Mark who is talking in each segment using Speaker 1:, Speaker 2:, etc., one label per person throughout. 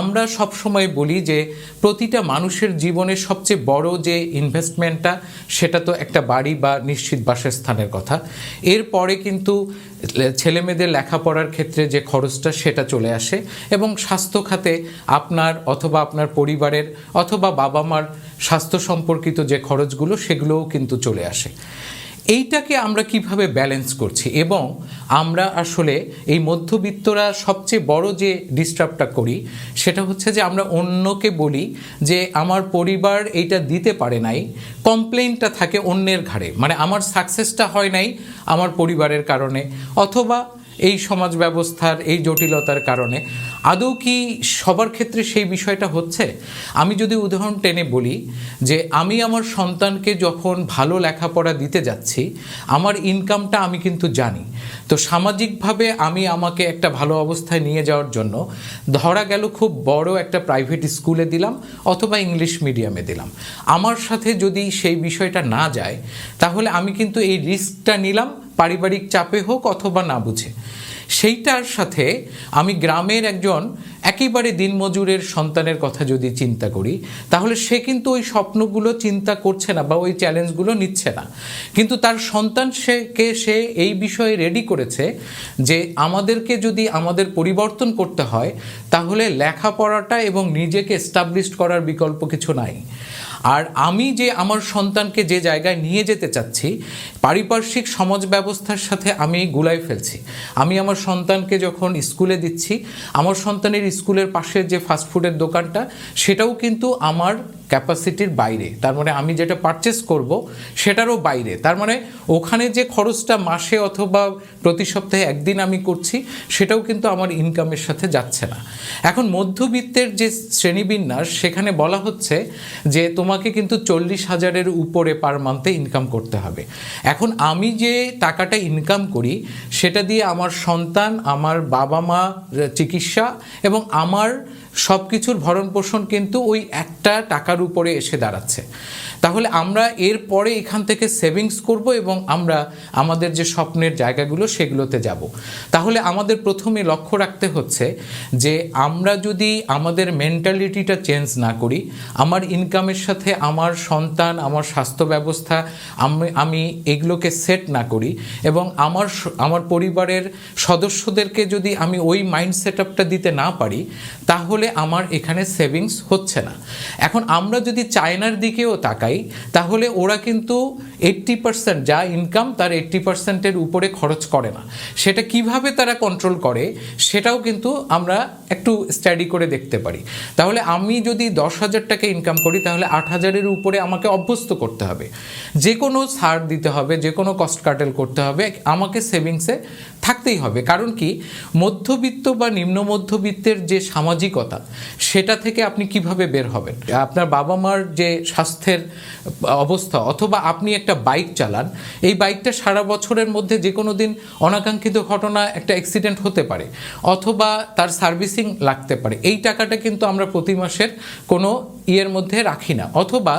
Speaker 1: আমরা সব সময় বলি যে প্রতিটা মানুষের জীবনের সবচেয়ে বড় যে ইনভেস্টমেন্টটা সেটা তো একটা বাড়ি বা নিশ্চিত বাসস্থানের কথা। এরপরে কিন্তু ছেলে মেয়েদের লেখাপড়ার ক্ষেত্রে যে খরচটা, সেটা চলে আসে এবং স্বাস্থ্য খাতে আপনার অথবা আপনার পরিবারের অথবা বাবা মার স্বাস্থ্য সম্পর্কিত যে খরচগুলো, সেগুলোও কিন্তু চলে আসে। এইটাকে আমরা কীভাবে ব্যালেন্স করছি? এবং আমরা আসলে এই মধ্যবিত্তরা সবচেয়ে বড় যে ডিস্টার্বটা করি, সেটা হচ্ছে যে আমরা অন্যকে বলি যে, আমার পরিবার এইটা দিতে পারে নাই কমপ্লেনটা থাকে অন্যের ঘাড়ে। মানে আমার সাকসেসটা হয় নাই আমার পরিবারের কারণে। অথবা এই সমাজ ব্যবস্থার এই জটিলতার কারণে। আদৌ কি সবার ক্ষেত্রে সেই বিষয়টা হচ্ছে? আমি যদি উদাহরণ টেনে বলি যে আমি আমার সন্তানকে যখন ভালো লেখাপড়া দিতে যাচ্ছি, আমার ইনকামটা আমি কিন্তু জানি। তো সামাজিকভাবে আমি আমাকে একটা ভালো অবস্থায় নিয়ে যাওয়ার জন্য ধরা গেল খুব বড় একটা প্রাইভেট স্কুলে দিলাম অথবা ইংলিশ মিডিয়ামে দিলাম। আমার সাথে যদি সেই বিষয়টা না যায়, তাহলে আমি কিন্তু এই রিস্কটা নিলাম পারিবারিক চাপে হোক অথবা না বুঝে। সেইটার সাথে আমি গ্রামের একজন একেবারে দিনমজুরের সন্তানের কথা যদি চিন্তা করি, তাহলে সে কিন্তু ওই স্বপ্নগুলো চিন্তা করছে না বা ওই চ্যালেঞ্জগুলো নিচ্ছে না। কিন্তু তার সন্তান সেকে সে এই বিষয়ে রেডি করেছে যে আমাদেরকে যদি আমাদের পরিবর্তন করতে হয়, তাহলে লেখাপড়াটা এবং নিজেকে এস্টাবলিশড করার বিকল্প কিছু নাই। আর আমি যে আমার সন্তানকে যে জায়গায় নিয়ে যেতে চাচ্ছি, পারিপার্শ্বিক সমাজ ব্যবস্থার সাথে আমি গুলাই ফেলছি। আমি আমার সন্তানকে যখন স্কুলে দিচ্ছি, আমার সন্তানের স্কুলের পাশের যে ফাস্টফুডের দোকানটা, সেটাও কিন্তু আমার ক্যাপাসিটির বাইরে। তার মানে আমি যেটা পারচেস করব, সেটারও বাইরে। তার মানে ওখানে যে খরচটা মাসে অথবা প্রতি সপ্তাহে একদিন আমি করছি, সেটাও কিন্তু আমার ইনকামের সাথে যাচ্ছে না। এখন মধ্যবিত্তের যে শ্রেণীবিন্যাস, সেখানে বলা হচ্ছে যে তোমাকে কিন্তু চল্লিশ হাজারের উপরে পার মান্থে ইনকাম করতে হবে। এখন আমি যে টাকাটা ইনকাম করি, সেটা দিয়ে আমার সন্তান, আমার বাবা মা চিকিৎসা এবং আমার সব কিছুর ভরণ পোষণ কিন্তু ওই একটা টাকার উপরে এসে দাঁড়াচ্ছে। তাহলে আমরা এর পরে এখান থেকে সেভিংস করব এবং আমরা আমাদের যে স্বপ্নের জায়গাগুলো সেগুলোতে যাব। তাহলে আমাদের প্রথমে লক্ষ্য রাখতে হচ্ছে যে আমরা যদি আমাদের মেন্টালিটিটা চেঞ্জ না করি, আমার ইনকামের সাথে আমার সন্তান, আমার স্বাস্থ্য ব্যবস্থা, আমি আমি এগুলোকে সেট না করি এবং আমার আমার পরিবারের সদস্যদেরকে যদি আমি ওই মাইন্ড সেট দিতে না পারি, তাহলে আমার এখানে সেভিংস হচ্ছে না। এখন আমরা যদি চায়নার দিকেও তাকাই তাহলে ওরা কিন্তু এইট্টি পার্সেন্ট যা ইনকাম তার এইট্টি পার্সেন্টের উপরে খরচ করে না। সেটা কীভাবে তারা কন্ট্রোল করে, সেটাও কিন্তু আমরা একটু স্টাডি করে দেখতে পারি। তাহলে আমি যদি দশ হাজার টাকা ইনকাম করি, তাহলে আট হাজারের উপরে আমাকে অভ্যস্ত করতে হবে। যে কোনো ছাড় দিতে হবে, যে কোনো কস্ট কাটেল করতে হবে, আমাকে সেভিংসে থাকতেই হবে। কারণ কি? মধ্যবিত্ত বা নিম্ন মধ্যবিত্তের যে সামাজিকতা, সেটা থেকে আপনি কীভাবে বের হবেন? আপনার বাবা মার যে স্বাস্থ্যের অবস্থা, অথবা আপনি একটা বাইক চালান, এই বাইকটা সারা বছরের মধ্যে যে কোনো দিন অনাকাঙ্ক্ষিত ঘটনা, একটা অ্যাক্সিডেন্ট হতে পারে, অথবা তার সার্ভিসিং লাগতে পারে। এই টাকাটা কিন্তু আমরা প্রতি মাসের কোনো ইয়ের মধ্যে রাখি না, অথবা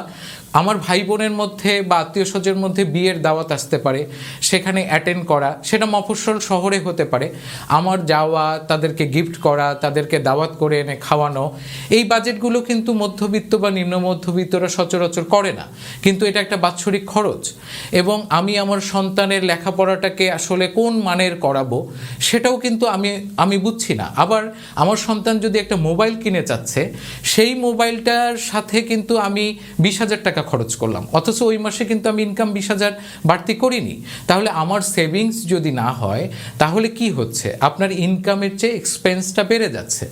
Speaker 1: আমার ভাই বোনের মধ্যে বা আত্মীয় স্বজনের মধ্যে বিয়ের দাওয়াত আসতে পারে, সেখানে অ্যাটেন্ড করা, সেটা মফস্বল শহরে হতে পারে। আমার যাওয়া, তাদেরকে গিফট করা, তাদেরকে দাওয়াত করে এনে খাওয়ানো, এই বাজেটগুলো কিন্তু মধ্যবিত্ত বা নিম্ন মধ্যবিত্তরা সচরাচর করে না। কিন্তু এটা একটা বাৎসরিক খরচ। এবং আমি আমার সন্তানের লেখাপড়াটাকে আসলে কোন মানের করাবো, সেটাও কিন্তু আমি আমি বুঝছি না। আবার আমার সন্তান যদি একটা মোবাইল কিনে চাচ্ছে, সেই মোবাইলটার সাথে কিন্তু আমি বিশ হাজার টাকা খরচ করলাম। অথচ ওই মাসে কিন্তু আমি ইনকাম বিশ হাজার বাড়তি করিনি। তাহলে আমার সেভিংস যদি না হয়, তাহলে কি হচ্ছে? আপনার ইনকামের চেয়ে এক্সপেন্সটা বেড়ে যাচ্ছে।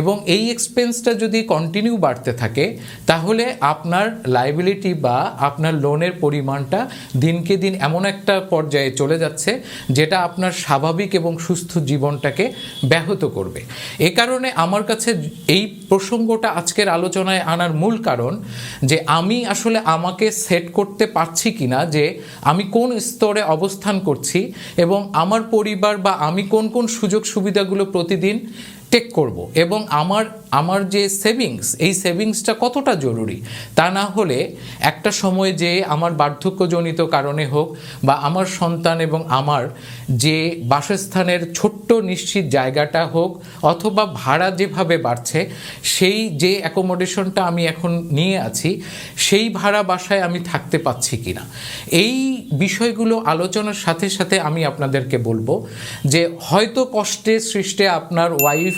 Speaker 1: এবং এই এক্সপেন্সটা যদি কন্টিনিউ বাড়তে থাকে, তাহলে আপনার লাইবিলিটি বা আপনার লোনের পরিমাণটা দিনকে দিন এমন একটা পর্যায়ে চলে যাচ্ছে, যেটা আপনার স্বাভাবিক এবং সুস্থ জীবনটাকে ব্যাহত করবে। এ কারণে আমার কাছে এই প্রসঙ্গটা আজকের আলোচনায় আনার মূল কারণ যে আমি আসলে আমাকে সেট করতে পারছি কি না যে আমি কোন স্তরে অবস্থান করছি এবং আমার পরিবার বা আমি কোন কোন সুযোগ সুবিধাগুলো প্রতিদিন টেক করব এবং আমার আমার যে সেভিংস এই সেভিংসটা কতটা জরুরি? তা না হলে একটা সময় যে আমার বার্ধক্যজনিত কারণে হোক বা আমার সন্তান এবং আমার যে বাসস্থানের ছোট্ট নিশ্চিত জায়গাটা হোক অথবা ভাড়া যেভাবে বাড়ছে, সেই যে অ্যাকোমোডেশনটা আমি এখন নিয়ে আছি, সেই ভাড়া বাসায় আমি থাকতে পাচ্ছি কি না এই বিষয়গুলো আলোচনার সাথে সাথে আমি আপনাদেরকে বলব যে হয়তো কষ্টে সৃষ্টে আপনার ওয়াইফ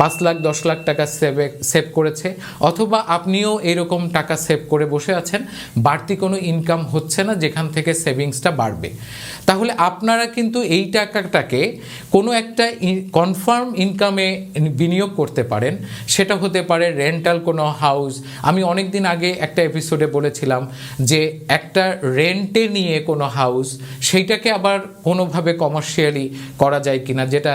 Speaker 1: পাঁচ লাখ, দশ লাখ টাকা সেভে সেভ করেছে, অথবা আপনিও এরকম টাকা সেভ করে বসে আছেন, বাড়তি কোনো ইনকাম হচ্ছে না, যেখান থেকে সেভিংসটা বাড়বে। তাহলে আপনারা কিন্তু এই টাকাটাকে কোনো একটা কনফার্ম ইনকামে বিনিয়োগ করতে পারেন। সেটা হতে পারে রেন্টাল কোনো হাউস আমি অনেক দিন আগে একটা এপিসোডে বলেছিলাম যে একটা রেন্টে নিয়ে কোনো হাউস সেইটাকে আবার কোনোভাবে কমার্শিয়ালি করা যায় কিনা, যেটা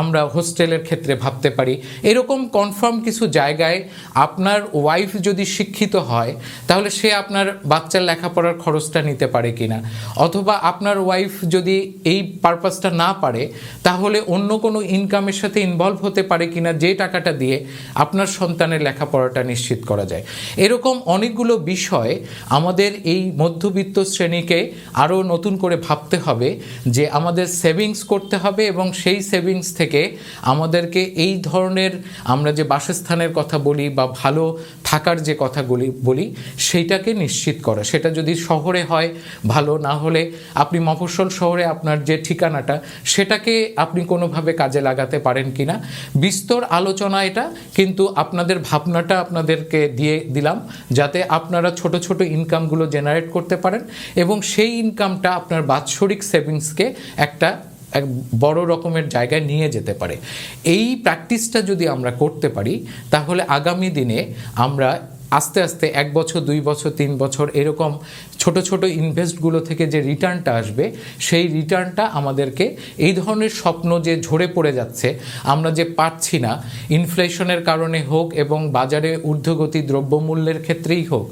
Speaker 1: আমরা হোস্টেলের ক্ষেত্রে ভাবতে পারি। এরকম কনফার্ম কিছু জায়গায় আপনার ওয়াইফ যদি শিক্ষিত হয়, তাহলে সে আপনার বাচ্চার লেখাপড়ার খরচটা নিতে পারে কিনা? অথবা আপনার ওয়াইফ যদি এই পারপাসটা না পারে, তাহলে অন্য কোনো ইনকামের সাথে ইনভলভ হতে পারে কিনা যে টাকাটা দিয়ে আপনার সন্তানের লেখাপড়াটা নিশ্চিত করা যায়। এরকম অনেকগুলো বিষয় আমাদের এই মধ্যবিত্ত শ্রেণীকে আরও নতুন করে ভাবতে হবে যে আমাদের সেভিংস করতে হবে এবং সেই সেভিংস থেকে আমাদেরকে এই ধরনের আমরা যে বাসস্থানের কথা বলি বা ভালো থাকার যে কথাগুলি বলি, সেইটাকে নিশ্চিত করা। সেটা যদি শহরে হয়, ভালো না হলে আপনি মফস্বল শহরে আপনার যে ঠিকানাটা, সেটাকে আপনি কোনোভাবে কাজে লাগাতে পারেন কিনা? বিস্তর আলোচনা এটা, কিন্তু আপনাদের ভাবনাটা আপনাদেরকে দিয়ে দিলাম, যাতে আপনারা ছোট ছোট ইনকামগুলো জেনারেট করতে পারেন এবং সেই ইনকামটা আপনার বাৎসরিক সেভিংসকে একটা এক বড় রকমের জায়গায় নিয়ে যেতে পারে। এই প্র্যাকটিসটা যদি আমরা করতে পারি, তাহলে আগামী দিনে আমরা আস্তে আস্তে এক বছর, দুই বছর, তিন বছর এরকম ছোট ছোট ইনভেস্টগুলো থেকে যে রিটার্নটা আসবে, সেই রিটার্নটা আমাদেরকে এই ধরনের স্বপ্ন যে ঝরে পড়ে যাচ্ছে, আমরা যে পাচ্ছি না ইনফ্লেশনের কারণে হোক এবং বাজারে ঊর্ধ্বগতি দ্রব্যমূল্যের ক্ষেত্রেই হোক,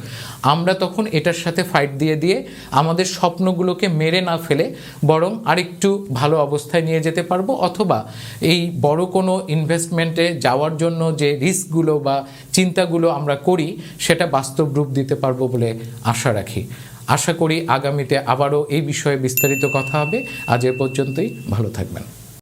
Speaker 1: আমরা তখন এটার সাথে ফাইট দিয়ে দিয়ে আমাদের স্বপ্নগুলোকে মেরে না ফেলে বরং আরেকটু ভালো অবস্থায় নিয়ে যেতে পারব অথবা এই বড় কোনো ইনভেস্টমেন্টে যাওয়ার জন্য যে রিস্কগুলো বা চিন্তাগুলো আমরা করি, সেটা বাস্তব রূপ দিতে পারব বলে আশা রাখি। আশা করি আগামীতে আবারও এই বিষয়ে বিস্তারিত কথা হবে। আজ এ পর্যন্তই ভালো থাকবেন।